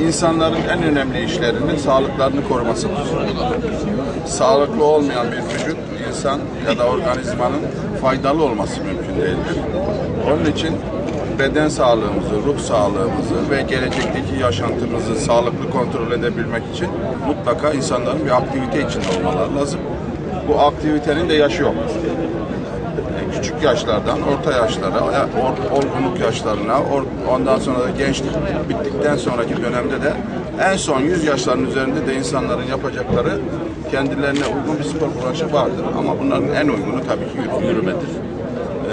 İnsanların en önemli işlerinin sağlıklarını koruması hususudur. Sağlıklı olmayan bir vücut, insan ya da organizmanın faydalı olması mümkün değildir. Onun için beden sağlığımızı, ruh sağlığımızı ve gelecekteki yaşantımızı sağlıklı kontrol edebilmek için mutlaka insanların bir aktivite içinde olmaları lazım. Bu aktivitenin de yaşı yok. E, küçük yaşlardan orta yaşlara, or- olgunluk yaşlarına, or- ondan sonra da gençlik bittikten sonraki dönemde de en son 100 yaşların üzerinde de insanların yapacakları kendilerine uygun bir spor branşı vardır. Ama bunların en uygunu tabii ki yürü- yürümedir.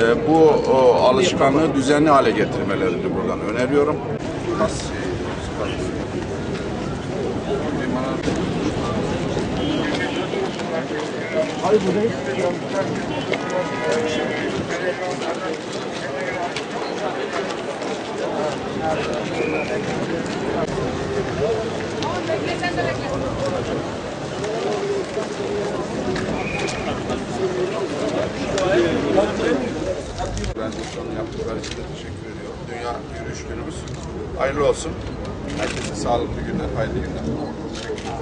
E, bu o, alışkanlığı düzenli hale getirmelerini buradan öneriyorum. Kas, spor. Organizasyonu yaptıkları için de teşekkür ediyorum. Dünya Yürüyüş Günümüz hayırlı olsun. Herkese sağlıklı günler, hayırlı günler.